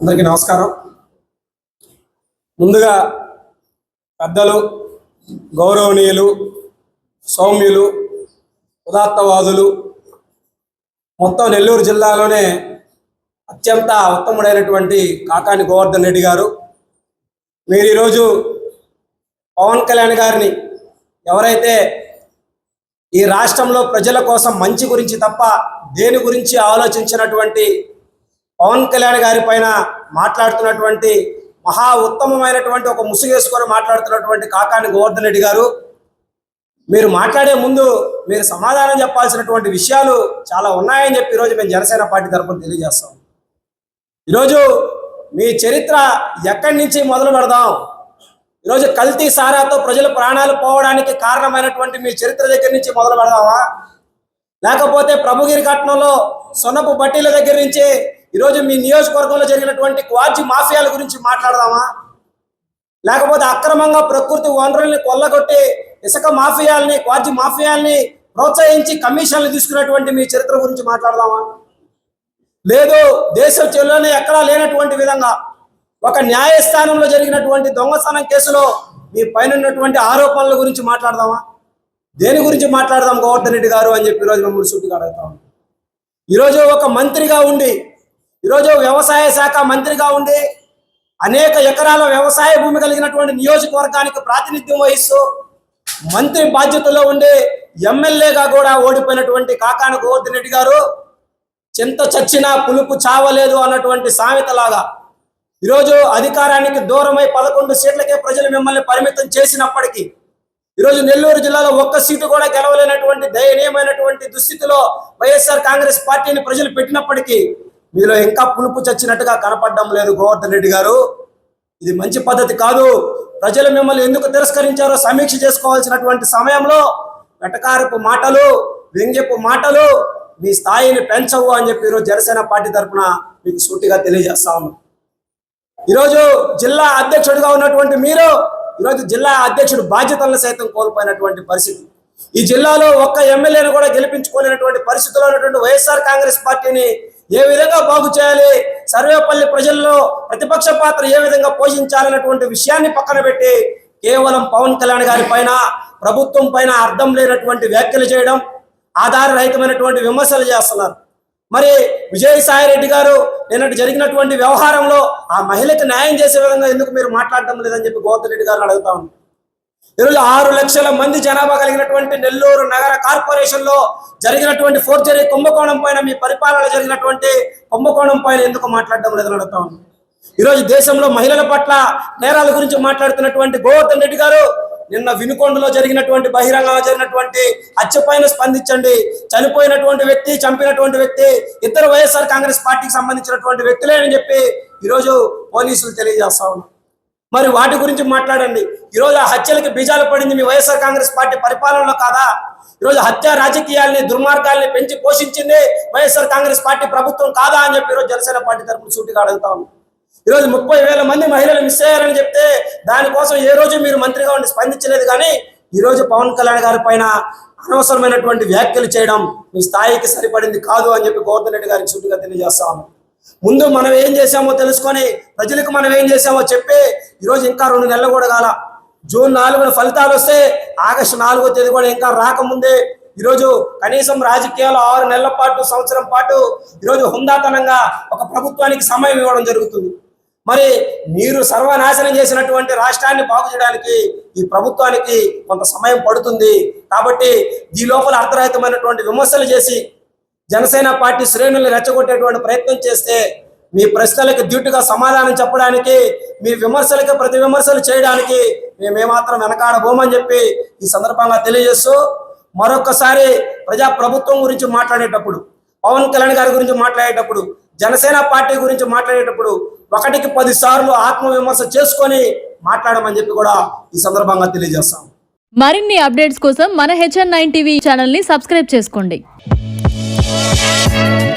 అందరికీ నమస్కారం. ముందుగా పెద్దలు గౌరవనీయులు సౌమ్యులు ఉదాత్తవాదులు మొత్తం నెల్లూరు జిల్లాలోనే అత్యంత ఉత్తముడైనటువంటి కాకాని గోవర్ధన్ రెడ్డి గారు. మీరు ఈరోజు పవన్ కళ్యాణ్ గారిని ఎవరైతే ఈ రాష్ట్రంలో ప్రజల కోసం మంచి గురించి తప్ప దేని గురించి ఆలోచించినటువంటి పవన్ కళ్యాణ్ గారి పైన మాట్లాడుతున్నటువంటి మహా ఉత్తమమైనటువంటి ఒక ముసుగేసుకొని మాట్లాడుతున్నటువంటి కాకాని గోవర్ధన్ రెడ్డి గారు మీరు మాట్లాడే ముందు మీరు సమాధానం చెప్పాల్సినటువంటి విషయాలు చాలా ఉన్నాయని చెప్పి ఈరోజు మేము జనసేన పార్టీ తరఫున తెలియజేస్తాం. ఈరోజు మీ చరిత్ర ఎక్కడి నుంచి మొదలు పెడదాం? ఈరోజు కల్తీ సారాతో ప్రజల ప్రాణాలు పోవడానికి కారణమైనటువంటి మీ చరిత్ర దగ్గర నుంచి మొదలు పెడదామా? లేకపోతే ప్రభుగిరి కట్నంలో సొన్నపు బట్టీల దగ్గర నుంచి ఈరోజు మీ నియోజకవర్గంలో జరిగినటువంటి క్వార్జీ మాఫియాల గురించి మాట్లాడదామా? లేకపోతే అక్రమంగా ప్రకృతి వనరుల్ని కొల్లగొట్టి ఇసుక మాఫియాల్ని క్వార్జీ మాఫియాల్ని ప్రోత్సహించి కమిషన్లు తీసుకున్నటువంటి మీ చరిత్ర గురించి మాట్లాడదామా? లేదు దేశ చెల్లోనే ఎక్కడా లేనటువంటి విధంగా ఒక న్యాయస్థానంలో జరిగినటువంటి దొంగతనం కేసులో మీ పైన ఉన్నటువంటి ఆరోపణల గురించి మాట్లాడదామా? దేని గురించి మాట్లాడదాం గోవర్ధన్ రెడ్డి గారు అని చెప్పి ఈరోజు మిమ్మల్ని సూటిగా అడుగుతాం. ఈరోజు ఒక మంత్రిగా ఉండి ఈరోజు వ్యవసాయ శాఖ మంత్రిగా ఉండి అనేక ఎకరాల వ్యవసాయ భూమి కలిగినటువంటి నియోజకవర్గానికి ప్రాతినిధ్యం వహిస్తూ మంత్రి బాధ్యతలో ఉండి ఎమ్మెల్యేగా కూడా ఓడిపోయినటువంటి కాకాన గోవర్ధన్ రెడ్డి గారు చింత చచ్చినా పులుపు చావలేదు అన్నటువంటి సామెతలాగా ఈరోజు అధికారానికి దూరమై పదకొండు సీట్లకే ప్రజలు మిమ్మల్ని పరిమితం చేసినప్పటికీ ఈరోజు నెల్లూరు జిల్లాలో ఒక్క సీటు కూడా గెలవలేనటువంటి దయనీయమైనటువంటి దుస్థితిలో వైఎస్ఆర్ కాంగ్రెస్ పార్టీని ప్రజలు పెట్టినప్పటికీ మీలో ఇంకా పులుపు చచ్చినట్టుగా కనపడడం లేదు గోవర్ధన్ రెడ్డి గారు. ఇది మంచి పద్ధతి కాదు. ప్రజలు మిమ్మల్ని ఎందుకు తిరస్కరించారో సమీక్ష చేసుకోవాల్సినటువంటి సమయంలో వెటకారపు మాటలు వ్యంగ్యపు మాటలు మీ స్థాయిని పెంచవు అని చెప్పి ఈరోజు జనసేన పార్టీ తరఫున మీకు సూటిగా తెలియజేస్తా ఉన్నాం. ఈరోజు జిల్లా అధ్యక్షుడిగా ఉన్నటువంటి మీరు ఈరోజు జిల్లా అధ్యక్షుడు బాధ్యతలను సైతం కోల్పోయినటువంటి పరిస్థితి. ఈ జిల్లాలో ఒక్క ఎమ్మెల్యేను కూడా గెలిపించుకోలేనటువంటి పరిస్థితిలో ఉన్నటువంటి వైఎస్ఆర్ కాంగ్రెస్ పార్టీని ఏ విధంగా బాగు చేయాలి? సర్వేపల్లి ప్రజల్లో ప్రతిపక్ష పాత్ర ఏ విధంగా పోషించాలన్నటువంటి విషయాన్ని పక్కన పెట్టి కేవలం పవన్ కళ్యాణ్ గారి పైన ప్రభుత్వం పైన అర్థం లేనటువంటి వ్యాఖ్యలు చేయడం ఆధారరహితమైనటువంటి విమర్శలు చేస్తున్నారు. మరి విజయసాయి రెడ్డి గారు నిన్నటి జరిగినటువంటి వ్యవహారంలో ఆ మహిళకి న్యాయం చేసే విధంగా ఎందుకు మీరు మాట్లాడడం లేదని చెప్పి గోవర్ధన్ రెడ్డి గారిని అడుగుతా ఉన్నారు ఈరోజు ఆరు లక్షల మంది జనాభా కలిగినటువంటి నెల్లూరు నగర కార్పొరేషన్లో జరిగినటువంటి ఫోర్జరీ కుంభకోణం పైన మీ పరిపాలన జరిగినటువంటి కుంభకోణం పైన ఎందుకు మాట్లాడడం లేదని అడుగుతా ఉన్నాను ఈరోజు దేశంలో మహిళల పట్ల నేరాల గురించి మాట్లాడుతున్నటువంటి గోవర్ధన్ రెడ్డి గారు నిన్న వినుకొండలో జరిగినటువంటి బహిరంగంగా జరిగినటువంటి హత్యపైన స్పందించండి. చనిపోయినటువంటి వ్యక్తి చంపినటువంటి వ్యక్తి ఇద్దరు వైఎస్ఆర్ కాంగ్రెస్ పార్టీకి సంబంధించినటువంటి వ్యక్తులే అని చెప్పి ఈరోజు పోలీసులు తెలియజేస్తా ఉన్నారు. మరి వాటి గురించి మాట్లాడండి. ఈరోజు ఆ హత్యలకి బీజాలు పడింది మీ వైఎస్ఆర్ కాంగ్రెస్ పార్టీ పరిపాలనలో కాదా? ఈరోజు హత్య రాజకీయాల్ని దుర్మార్గాల్ని పెంచి పోషించింది వైఎస్ఆర్ కాంగ్రెస్ పార్టీ ప్రభుత్వం కాదా అని చెప్పి ఈరోజు జనసేన పార్టీ తరఫున సూటిగా అడుగుతా ఉన్నాం. ఈరోజు ముప్పై వేల మంది మహిళలు మిస్ అయ్యారని చెప్తే దానికోసం ఏ రోజు మీరు మంత్రిగా ఉండి స్పందించలేదు కానీ ఈ రోజు పవన్ కళ్యాణ్ గారి పైన అనవసరమైనటువంటి వ్యాఖ్యలు చేయడం మీ స్థాయికి సరిపడింది కాదు అని చెప్పి గౌతమ్ రెడ్డి గారికి సూటిగా తెలియజేస్తాము ముందు మనం ఏం చేశామో తెలుసుకొని ప్రజలకు మనం ఏం చేశామో చెప్పి ఈరోజు ఇంకా రెండు నెలలు కూడా కాల. జూన్ నాలుగున ఫలితాలు వస్తే ఆగస్టు నాలుగో తేదీ కూడా ఇంకా రాకముందే ఈరోజు కనీసం రాజకీయాలు ఆరు నెలల పాటు సంవత్సరం పాటు ఈరోజు హుందాతనంగా ఒక ప్రభుత్వానికి సమయం ఇవ్వడం జరుగుతుంది. మరి మీరు సర్వనాశనం చేసినటువంటి రాష్ట్రాన్ని బాగు చేయడానికి ఈ ప్రభుత్వానికి కొంత సమయం పడుతుంది. కాబట్టి ఈ లోపల అర్థరహితమైనటువంటి విమర్శలు చేసి జనసేన పార్టీ శ్రేణుల్ని రెచ్చగొట్టేటువంటి ప్రయత్నం చేస్తే మీ ప్రశ్నలకు డ్యూటీగా సమాధానం చెప్పడానికి మీ విమర్శలకు ప్రతి విమర్శలు చేయడానికి మేమేమాత్రం వెనకాడబోమని చెప్పి ఈ సందర్భంగా తెలియజేస్తూ మరొకసారి ప్రజా ప్రభుత్వం గురించి మాట్లాడేటప్పుడు పవన్ కళ్యాణ్ గారి గురించి మాట్లాడేటప్పుడు జనసేన పార్టీ గురించి మాట్లాడేటప్పుడు ఒకటికి పది సార్లు ఆత్మవిమర్శ చేసుకొని మాట్లాడమని చెప్పి కూడా ఈ సందర్భంగా తెలియజేస్తాం. మరిన్ని అప్డేట్స్ కోసం మన హెచ్ఎన్ నైన్ టీవీ ఛానల్ని సబ్స్క్రైబ్ చేసుకోండి. Thank